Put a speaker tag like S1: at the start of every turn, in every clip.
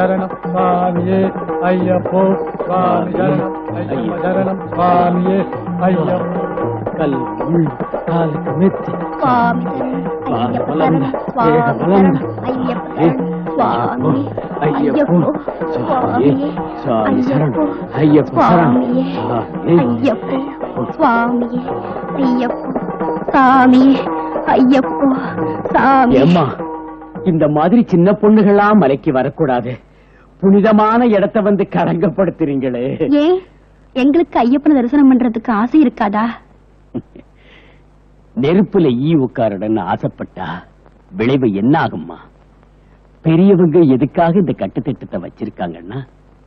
S1: சரணம் சுவாமியே ஐயப்போ சுவாமி சரணம் ஐயப்ப சரணம் சுவாமியே ஐயப்போ.
S2: கல் முள் காலுக்கு மெத்தி
S3: சுவாமி ஐயப்ப சரணம் சுவாமி சரணம் ஐயப்ப சரணம். சுவாமி ஐயப்போ ஐயப்போ சுவாமியே ஐயப்போ சுவாமியே ஐயப்போ சாமி
S2: ஏம்மா இந்த மாதிரி சின்ன பொண்ணுகளா மலைக்கு வரக்கூடாது. புனிதமான இடத்த வந்து களங்கப்படுத்துறீங்களே
S3: ஏன் எங்களுக்கு ஐயப்பனை தரிசனம் பண்றதுக்கு ஆசை இருக்காதா?
S2: நெருப்புல ஈ உட்காருடன்னு ஆசைப்பட்டா விளைவு என்ன ஆகும்மா பெரியவங்க எதுக்காக இந்த கட்டுத்திட்டத்தை வச்சிருக்காங்கன்னா?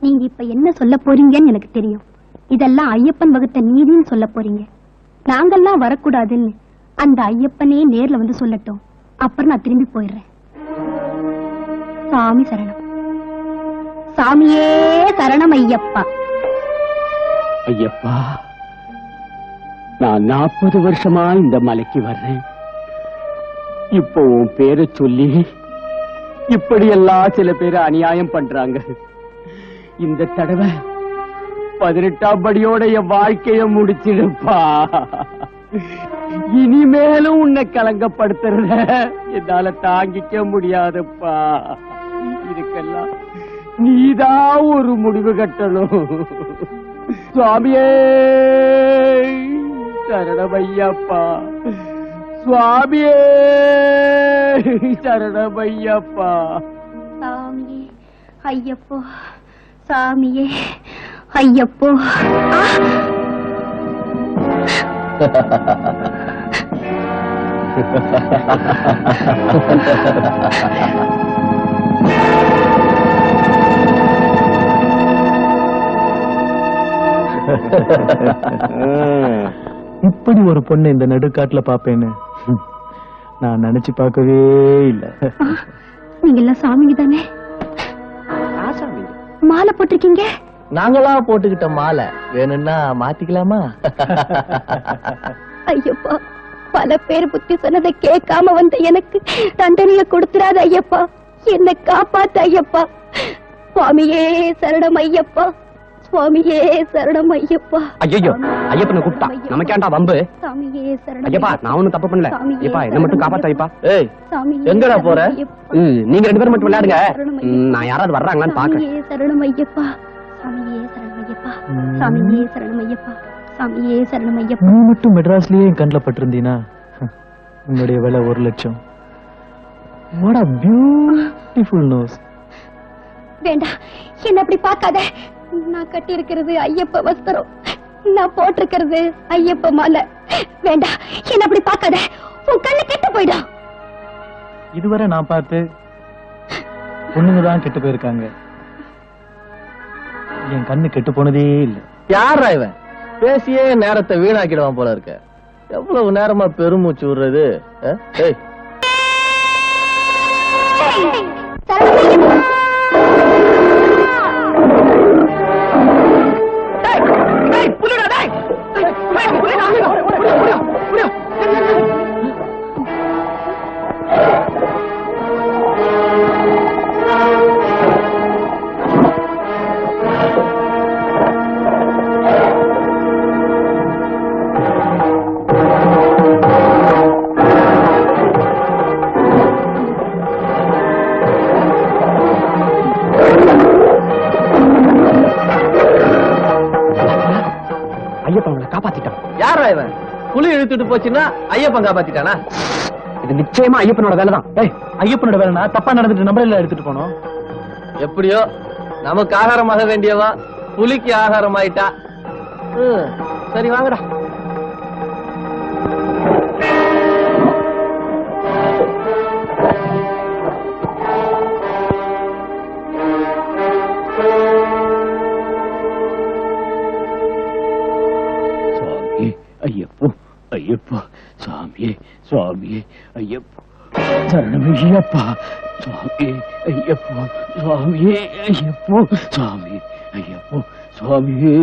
S3: நீங்க இப்ப என்ன சொல்ல போறீங்கன்னு எனக்கு தெரியும். இதெல்லாம் ஐயப்பன் வகுத்த நீதின்னு சொல்ல போறீங்க. நாங்கெல்லாம் வரக்கூடாதுன்னு அந்த ஐயப்பனே நேர்ல வந்து சொல்லட்டும். அப்புறம் நான் திரும்பி போயிடுறேன். சாமி சரணம். சாமியே சரணம் ஐயப்பா
S2: ஐயப்பா நான் நாற்பது வருஷமா இந்த மலைக்கு வர்றேன். இப்போ உன் பேரை சொல்லி இப்படியெல்லாம் சில பேர் அநியாயம் பண்றாங்க. இந்த தடவை பதினெட்டாம் படியோட என் வாழ்க்கைய முடிச்சிடுப்பா. இனிமேலும் உன்னை கலங்கப்படுத்துறத என்னால தாங்கிக்க முடியாதுப்பா. இதுக்கெல்லாம் நீதான் ஒரு முடிவு கட்டணும். சுவாமியே சரணமையப்பா. சுவாமியே சரணமையப்பா.
S3: சாமியே ஐயப்போ சாமியே ஐயப்போ. ஆ!
S1: இப்படி ஒரு பொண்ணு இந்த நடுக்காட்டுல பாப்பேன்னு நான் நினைச்சு பார்க்கவே இல்ல.
S3: நீங்க எல்லாம் சாமிங்க தானே மாலை போட்டிருக்கீங்க?
S4: நாங்களா போட்டுக்கிட்ட மாலை. வேணும்னா மாத்திக்கலாமா?
S3: ஐயப்பா பல பேர் புத்தி சொன்னதை கேட்காம வந்த எனக்கு தண்டனைய கொடுத்துறாத ஐயப்பா. என்னை காப்பாத்து ஐயப்பா. சுவாமியே சரணம் ஐயப்பா. சுவாமியே சரணம் ஐயப்பா.
S2: ஐயோ ஐயப்பனை கூப்பிட்டா. நமக்கேண்டா வம்பு?
S3: சாமியே சரணம்
S2: ஐயப்பா நான் ஒண்ணும் தப்பு பண்ணல. ஐயப்பா என்ன மட்டும் காப்பாத்த ஐயப்பா.
S4: ஏய்
S3: சாமியே
S4: எங்கடா போற?
S2: நீங்க ரெண்டு பேரும் மட்டும் விளையாடுங்க. நான் யாராவது வர்றாங்களான்னு பாக்குறேன்
S3: சாமியே சரணம் ஐயப்பா. சாமியே சரணம் ஐயப்பா. சாமியே சரணம் ஐயப்பா. சாமியே சரணம் ஐயப்பா.
S1: நீ மட்டும் மெட்ராஸ்லயே என் கண்ணில் பட்டிருந்தீனா? உன்னுடைய விலை ஒரு லட்சம். வாட் a பியூட்டிஃபுல் நோஸ்
S3: வேண்டாம் என்ன அப்படி பார்க்காத. நான் கட்டி இருக்கிறது ஐயப்ப வஸ்திரம். நான் போட்டிருக்கிறது ஐயப்ப மாலை. வேண்டாம் என்ன அப்படி பார்க்காத. உன் கண்ணு கெட்டு போயிடும்.
S1: இதுவரை நான் பார்த்து பொண்ணுங்க தான் கெட்டு போயிருக்காங்க. என் கண்ணு கெட்டு போனதே இல்ல.
S4: யாரா இவன்? பேசியே நேரத்தை வீணாக்கிடுவான் போல இருக்க. எவ்வளவு நேரமா பெருமூச்சு விடுறது? ஏய்.
S2: ஐயப்பா உங்களை காப்பாத்திட்டான்.
S4: யாரா இவன்? புலி இழுத்துட்டு போச்சுன்னா ஐயப்பன் காப்பாத்திட்டானா?
S2: இது நிச்சயமா ஐயப்பனோட வேலைதான்.
S1: ஏய் ஐயப்பனோட வேலைனா தப்பா நடந்துட்டு நம்பர் எடுத்துட்டு போனோம்
S4: எப்படியோ நமக்கு ஆகாரமாக வேண்டியவா புலிக்கு ஆகாரம் ஆயிட்டா சரி வாங்கடா.
S2: ஐயப்பா சுவாமியே சுவாமியே ஐயப்போ. சரணமையப்பா சுவாமியே ஐயப்போ சுவாமியே ஐயப்போ சுவாமி ஐயப்போ சுவாமியே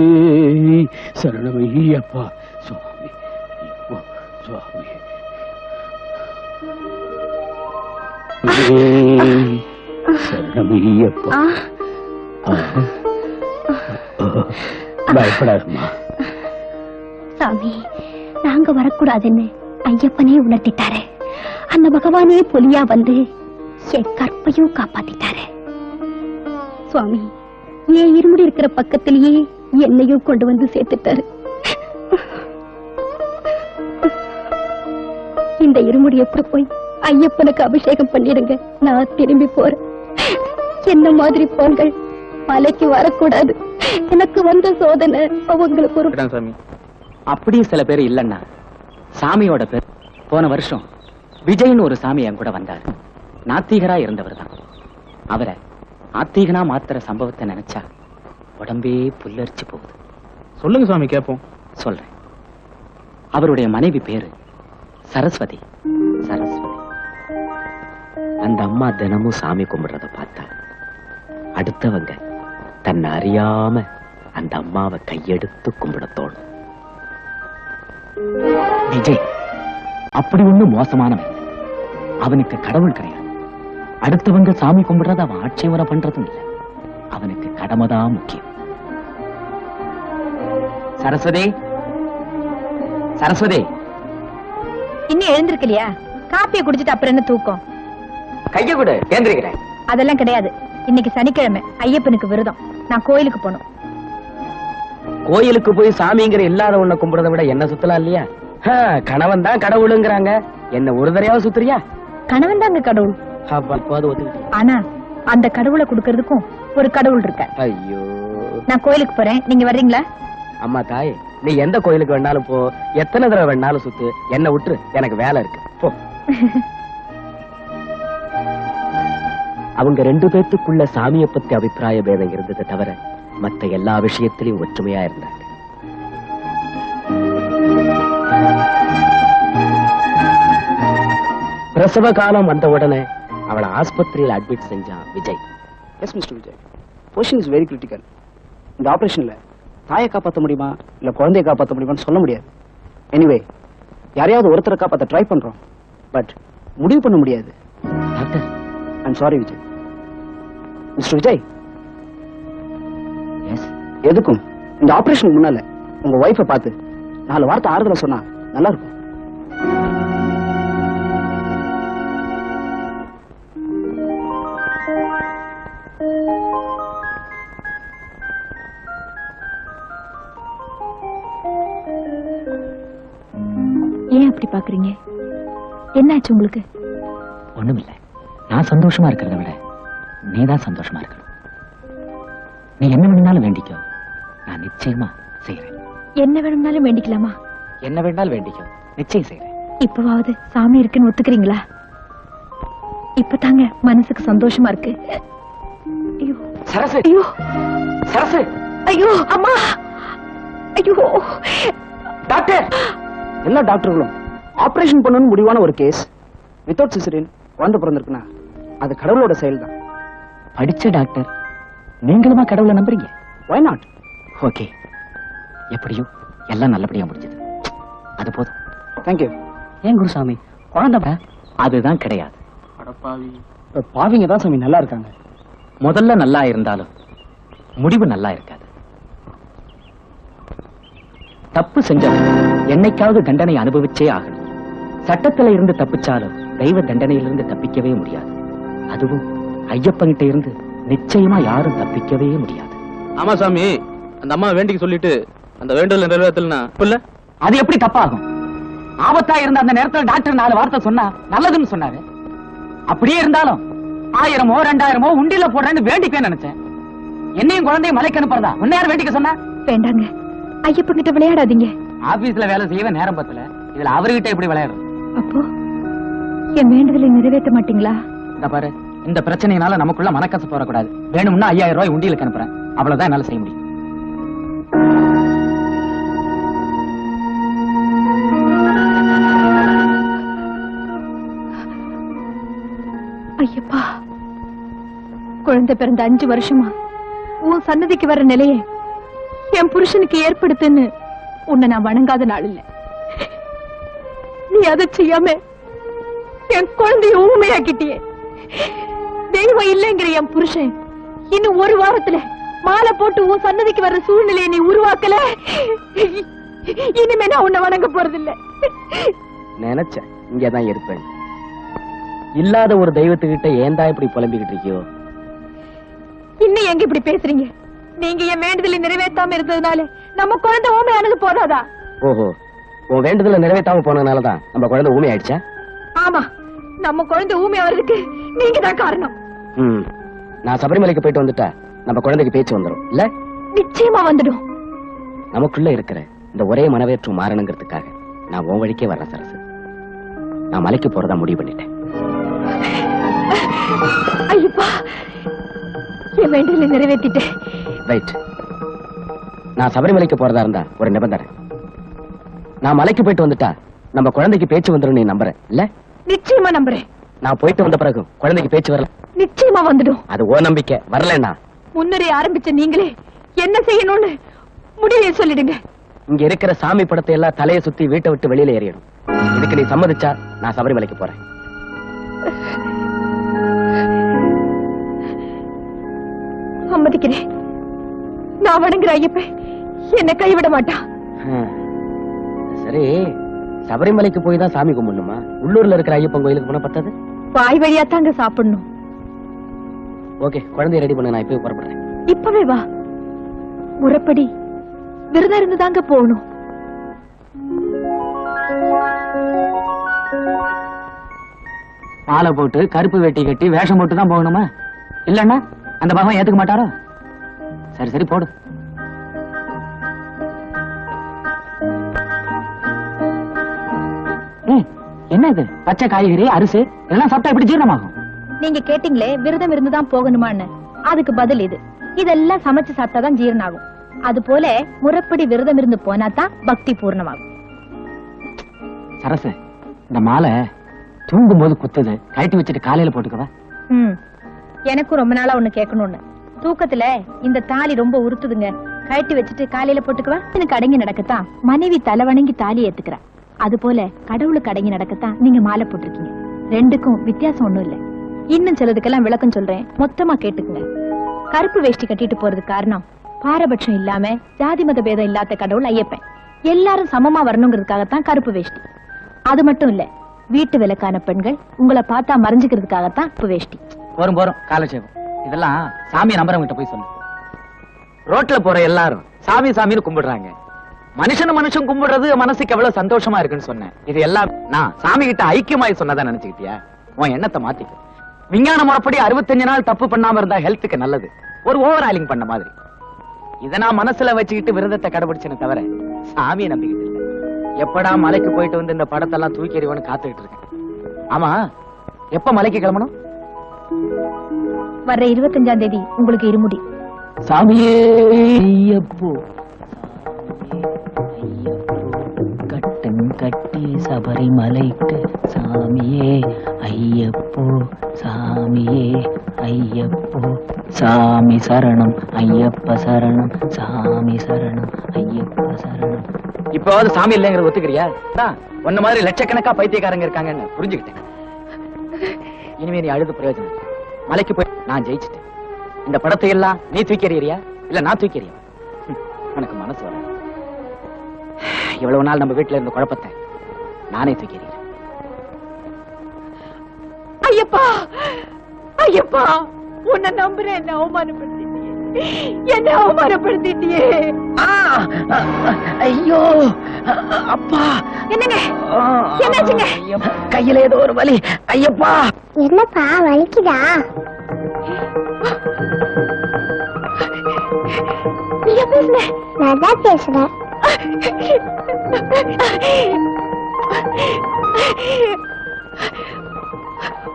S2: சரணமையப்பா சுவாமி ஐயப்போ சுவாமி சரணமையப்பா பயப்படாதம்மா.
S3: சாமி நாங்க வரக்கூடாதுன்னு ஐயப்பனே உணர்த்திட்டாரு. அந்த பகவானே பொலியா வந்து என் கற்பையும் காப்பாத்திட்டாரு. சுவாமி என் இருமுடி இருக்கிற பக்கத்திலேயே என்னையும் கொண்டு வந்து சேர்த்துட்டாரு. இந்த இருமுடி எப்படி போய் ஐயப்பனுக்கு அபிஷேகம் பண்ணிடுங்க. நான் திரும்பி போறேன். என்ன மாதிரி போன்கள்? மலைக்கு வரக்கூடாது. எனக்கு வந்த சோதனை அவங்களுக்கு ஒரு
S1: சாமி.
S5: அப்படி சில பேர் இல்லைன்னா சாமியோட பேர் போன வருஷம் விஜய்னு ஒரு சாமி என் கூட வந்தார். நாத்திகரா இருந்தவர் தான். அவரை ஆத்திகனா மாத்துற சம்பவத்தை நினைச்சா உடம்பே புல்லரிச்சு போகுது.
S1: சொல்லுங்க சாமி கேப்போம்.
S5: சொல்றேன். அவருடைய மனைவி பேரு சரஸ்வதி. சரஸ்வதி. அந்த அம்மா தினமும் சாமி கும்பிடுறத பார்த்தா அடுத்தவங்க தன்னை அறியாம அந்த அம்மாவை கையெடுத்து கும்பிட தோணும் விஜய் அப்படி ஒண்ணும் மோசமானவன். அவனுக்கு கடவுள் கிடையாது. அடுத்தவங்க சாமி கும்பிடுறத அவன் ஆட்சேபனை பண்றதும் இல்லை. அவனுக்கு கடமைதான் முக்கியம். சரஸ்வதி? சரஸ்வதி?
S6: இன்னும் எழுந்திருக்கலையா? காப்பியை குடிச்சிட்டு அப்புறம் என்ன தூக்கம்?
S5: கைய கொடு ஏந்திரிக்கிறேன்.
S6: அதெல்லாம் கிடையாது. இன்னைக்கு சனிக்கிழமை ஐயப்பனுக்கு விரதம். நான் கோயிலுக்கு போகணும்.
S5: கோயிலுக்கு போய் சாமிங்கிற இல்லாத உன்னை கும்பிடுறத விட என்ன சுத்தலாம் இல்லையா? ஹா, கணவன் தான் கடவுளுங்கிறாங்க. என்ன ஒரு தடவையாவது சுத்துறியா?
S6: கணவன் தாங்க கடவுள்? ஆனா அந்த கடவுளை கொடுக்கறதுக்கும் ஒரு கடவுள் இருக்க.
S5: ஐயோ.
S6: நான் கோயிலுக்கு போறேன். நீங்க வர்றீங்களா?
S5: அம்மா தாய் நீ எந்த கோயிலுக்கு வேணாலும் போ. எத்தனை தடவை வேணாலும் சுத்து. என்ன விட்டுரு. எனக்கு வேலை இருக்கு. போ. அவங்க ரெண்டு பேத்துக்குள்ள சாமியை பத்தி அபிப்பிராய பேதம் இருந்ததை தவிர மத்த எல்லா விஷயத்திலையும் ஒற்றுமையா இருந்தாங்க. பிரசவ காலம் வந்த உடனே அவளை ஆஸ்பத்திரியில அட்மிட் செஞ்சான் Vijay.
S7: Yes mister Vijay. Position is very critical இந்த ஆபரேஷன்ல தாயை காப்பாற்ற முடியுமா? இல்ல குழந்தையை காப்பாற்ற முடியுமான்னு சொல்ல முடியாது. எனிவே யாரையாவது ஒருத்தரை காப்பாற்ற ட்ரை பண்றோம். பட் முடிவு பண்ண முடியாது.
S5: Doctor
S7: I'm sorry Vijay. Mister Vijay எதுக்கும்? இந்த ஆபரேஷனுக்கு முன்னால உங்க ஒய்ஃபை பார்த்து நாலு வார்த்தை ஆறுதல சொன்னா நல்லா இருக்கும்.
S6: ஏன் அப்படி பாக்குறீங்க என்னாச்சு உங்களுக்கு?
S5: ஒண்ணுமில்ல. நான் சந்தோஷமா இருக்கிறத விட நீ தான் சந்தோஷமா இருக்கணும். நீ என்ன வேணும்னாலும் வேண்டிக்கோ. நான் நிச்சயமா செய்யறேன்
S6: என்ன வேணும்னாலும் வேண்டிக்கலாமா?
S5: என்ன வேண்டாலும் வேண்டிக்கோ நிச்சயம் செய்யறேன்
S6: இப்பவாவது சாமி இருக்குன்னு ஒத்துக்கிறீங்களா? இப்பதாங்க மனசுக்கு சந்தோஷமா இருக்கு. ஐயோ.
S5: சரசு!
S6: ஐயோ.
S5: சரசு!
S6: ஐயோ அம்மா! ஐயோ.
S5: டாக்டர்!
S7: எல்லா டாக்டர்களும்? ஆபரேஷன் பண்ணணும்னு முடிவான ஒரு கேஸ். வித்தவுட் சிசரின் குழந்தை பிறந்திருக்குன்னா அது கடவுளோட செயல் தான்
S5: படிச்ச டாக்டர். நீங்களுமா கடவுளை நம்புறீங்க?
S7: Why not
S5: okay. எப்படியோ எல்லாம் நல்லபடியா முடிஞ்சது. அது போதும்.
S7: தேங்க்யூ
S5: ஏன் குருசாமி? குழந்தை அதுதான் கிடையாது.
S7: பாவிங்க தான் சாமி நல்லா இருக்காங்க.
S5: முதல்ல நல்லா இருந்தாலும் முடிவு நல்லா இருக்காது. தப்பு செஞ்சவன் என்னைக்காவது தண்டனை அனுபவிச்சே ஆகணும். சட்டத்துல இருந்து தப்பிச்சாலும் தெய்வ தண்டனையிலிருந்து தப்பிக்கவே முடியாது. அதுவும் ஐயப்பன்கிட்ட இருந்து நிச்சயமா யாரும் தப்பிக்கவே முடியாது.
S1: ஆமா சாமி. அந்த அம்மா வேண்டிக்கு சொல்லிட்டு அந்த வேண்டுதல் நிறைவேற்றலனா புல்ல
S5: அது எப்படி தப்பாகும்? ஆபத்தா இருந்த அந்த நேரத்துல டாக்டர் நாலு வார்த்தை சொன்னா நல்லதுன்னு சொன்னாரு. அப்படியே இருந்தாலும் ஆயிரமோ ரெண்டாயிரமோ உண்டியில போடுறேன்னு வேண்டிக்க நினைச்சேன். என்னையும் குழந்தையும் மலைக்கு அனுப்புறதா? உன்ன யார் வேண்டிக்க சொன்னா?
S6: வேண்டாங்க. ஐயப்பன் கிட்ட விளையாடாதீங்க.
S5: ஆபீஸ்ல வேலை செய்யவே நேரம் பத்தல. இதுல அவர்கிட்ட எப்படி விளையாடுறது?
S6: அப்போ என் வேண்டுதலை நிறைவேற்ற மாட்டீங்களா?
S5: இந்த பாரு இந்த பிரச்சனையினால நமக்குள்ள மனக்கசப்பு வரக்கூடாது. வேணும்னா ஐயாயிரம் ரூபாய் உண்டியலுக்கு அனுப்புறேன். அவ்வளவுதான் என்னால செய்ய முடியும்.
S6: குழந்தை பிறந்த அஞ்சு வருஷமா உன் சன்னதிக்கு வர நிலையை என் புருஷனுக்கு ஏற்படுத்துன்னு உன்னை நான் வணங்காத நாள் இல்ல. நீ அதை செய்யாம என் குழந்தைய ஊமையாக்கிட்டியே. தெய்வம் இல்லைங்கிற என் புருஷன் இன்னும் ஒரு வாரத்துல மாலை போட்டு உன் சன்னதிக்கு வர்ற சூழ்நிலையை நீ உருவாக்கல. இனிமே நான் உன்னை வணங்க போறதில்லை.
S8: நினைச்சேன் இங்கதான் இருப்பேன். இல்லாத ஒரு தெய்வத்துக்கிட்ட ஏன்டா இப்படி புலம்பிக்கிட்டு இருக்கியோ?
S6: இன்னும் எங்க இப்படி பேசுறீங்க? நீங்க என் வேண்டுதலை நிறைவேற்றாம இருந்ததுனால நம்ம குழந்தை ஊமையானது போதாதா?
S8: ஓஹோ. உன் வேண்டுதல நிறைவேற்றாம போனதுனாலதான் நம்ம குழந்தை ஊமை ஆயிடுச்சா
S6: ஆமா. நம்ம குழந்தை ஊமையா வர்றதுக்கு நீங்க தான் காரணம்.
S8: ம். நான் சபரிமலைக்கு போயிட்டு வந்துட்டா நம்ம குழந்தைக்கு பேச்சு வந்துரும். இல்ல?
S6: நிச்சயமா வந்துடும்.
S8: நமக்குள்ள இருக்கிற இந்த ஒரே மனவேற்றம் மாறணுங்கிறதுக்காக நான் உன் வழிக்கே வர்றேன் சரசு. நான் மலைக்கு போறதா முடிவு பண்ணிட்டேன்.
S6: ஐயப்பா. என் வேண்டுதலை நிறைவேற்றிட்டேன்.
S8: ரைட் நான் சபரிமலைக்கு போறதா இருந்தா ஒரு நிபந்தனை. நான் மலைக்கு போயிட்டு வந்துட்டா நம்ம குழந்தைக்கு பேச்சு வந்துரும் நீ நம்புற இல்ல?
S6: நிச்சயமா நம்புறேன்.
S8: நான் போயிட்டு வந்த பிறகு குழந்தைக்கு பேச்சு வரல.
S6: நிச்சயமா வந்துடும்.
S8: அது ஓ நம்பிக்கை. வரலன்னா
S6: முன்னரே ஆரம்பிச்ச நீங்களே என்ன செய்யணும்னு முடிவை சொல்லிடுங்க.
S8: இங்க இருக்கிற சாமி படத்தை எல்லாம் தலையை சுத்தி வீட்டை விட்டு வெளியில ஏறிடும் இதுக்கு நீ சம்மதிச்சா நான் சபரிமலைக்கு போறேன்.
S6: சம்மதிக்கிறேன். நான் வணங்குற ஐயப்பன் என்ன கைவிட மாட்டான்.
S8: சரி சபரிமலைக்கு போய் தான் சாமி கும்பிடணுமா? உள்ளூர்ல இருக்கிற ஐயப்பன் கோயிலுக்கு போனா பத்தாது?
S6: வாய் வழியா தாங்க சாப்பிடணும்.
S8: ஓகே குழந்தைய ரெடி பண்ண நான் இப்பவே புறப்படுறேன்.
S6: இப்பவே வா. முறைப்படி விரதம் இருந்து தாங்க போகணும்.
S5: மாலை போட்டு கருப்பு வேட்டி கட்டி வேஷம் போட்டு தான் போகணுமா? இல்லன்னா? அந்த பகவான் ஏத்துக்க மாட்டாரோ? சரி சரி போடு. என்ன இது? பச்சை காய்கறி அரிசி இதெல்லாம் சாப்பிட்டா எப்படி ஜீரணமாகும்?
S9: நீங்க கேட்டீங்களே விரதம் இருந்துதான் போகணுமான்னு. அதுக்கு பதில் இது. இதெல்லாம் சமைச்சு சாப்பிட்டாதான் ஜீரணம் ஆகும் அது போல முறைப்படி விரதம் இருந்து போனா தான் பக்தி பூர்ணமாகும்.
S5: சரசு இந்த மாலை தூங்கும் போது குத்துது கழட்டி வச்சுட்டு காலையில போட்டுக்கவா?
S9: ம். எனக்கும் ரொம்ப நாளா ஒண்ணு கேட்கணும்னு. தூக்கத்துல இந்த தாலி ரொம்ப உறுத்துதுங்க. கழட்டி வச்சுட்டு காலையில போட்டுக்குவா? எனக்கு அடங்கி நடக்கத்தான். மனைவி தலை வணங்கி தாலி ஏத்துக்கிறா. அது போல கடவுளுக்கு அடங்கி நடக்கத்தான் நீங்க மாலை போட்டிருக்கீங்க. ரெண்டுக்கும் வித்தியாசம் ஒண்ணும் இல்ல. இன்னும் சிலதுக்கெல்லாம் விளக்கம் சொல்றேன். மொத்தமா கேட்டுக்குங்க. கருப்பு வேஷ்டி கட்டிட்டு போறதுக்கு காரணம் பாரபட்சம் இல்லாம ஜாதி மத பேதம் இல்லாத கடவுள் ஐயப்பன். எல்லாரும் சமமா வரணுங்கிறதுக்காகத்தான் கருப்பு வேஷ்டி. அது மட்டும் இல்ல வீட்டு விளக்கான பெண்கள் உங்களை பார்த்தா மறைஞ்சுக்கிறதுக்காகத்தான் கருப்பு வேஷ்டி.
S5: போரும் போரும் காலட்சேபம் இதெல்லாம் சாமி நம்புறவங்கிட்ட போய் சொல்லு. ரோட்ல போற எல்லாரும் சாமி சாமின்னு கும்பிடுறாங்க. மனுஷன் மனுஷன் கும்பிடுறது மனசுக்கு எவ்வளவு சந்தோஷமா இருக்குன்னு சொன்னேன். இது எல்லாம் நான் சாமி கிட்ட ஐக்கியமாய் சொன்னதா நினைச்சுக்கிட்டியா? உன் எண்ணத்தை மாத்திக்க விஞ்ஞான முறைப்படி அறுபத்தஞ்சு நாள் தப்பு பண்ணாம இருந்தா ஹெல்த்துக்கு நல்லது. ஒரு ஓவர் ஆலிங் பண்ண மாதிரி. இதை நான் மனசுல வச்சுக்கிட்டு விரதத்தை கடைபிடிச்சேனே தவிர சாமியை நம்பிக்கிட்டு இல்லை. எப்படா மலைக்கு போயிட்டு வந்து இந்த படத்தெல்லாம் தூக்கி எறிவோன்னு காத்துக்கிட்டு இருக்கேன். ஆமா எப்ப மலைக்கு கிளம்பணும்?
S9: வர்ற இருபத்தஞ்சாம் தேதி உங்களுக்கு இருமுடி.
S5: சாமியே ஐயப்போ. கட்டன் கட்டி சபரிமலைக்கு சாமியே ஐயப்போ சாமியே ஐயப்போ. சாமி சரணம் ஐயப்ப சரணம் சாமி சரணம் ஐயப்ப சரணம். இப்போவாது சாமி இல்லைங்கிறது ஒத்துக்கிறியா? உன்ன மாதிரி லட்சக்கணக்கா பைத்தியக்காரங்க இருக்காங்கன்னு புரிஞ்சுக்கிட்டேன். இனிமே நீ அழுது பிரயோஜனம் மலைக்கு போய் நான் ஜெயிச்சிட்டேன் இந்த படத்தை எல்லாம் நீ தூக்கி இல்ல நான் தூக்கி எனக்கு மனசு வர இவ்வளவு நாள் நம்ம வீட்டுல இருந்த குழப்பத்தை நானே தூக்கி
S6: ஐயப்பா! ஐயப்பா! உன்னை நம்புறேன் என்ன அவமானப்படுத்திட்டியே என்ன அவமானப்படுத்திட்டியே
S8: ஐயோ அப்பா.
S6: என்னங்க? என்னாச்சுங்க?
S8: கையில ஏதோ ஒரு வலி. ஐயப்பா.
S10: என்னப்பா வலிக்குதா?
S6: நீங்க பேசுன
S10: நான் தான் பேசுறேன்.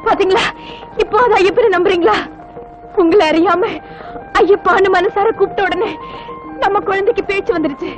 S6: பாத்தீங்களா? இப்போ அது ஐயப்பனை நம்புறீங்களா? உங்களை அறியாம ஐயப்பான்னு மனசார கூப்பிட்ட உடனே நம்ம குழந்தைக்கு பேச்சு வந்துருச்சு.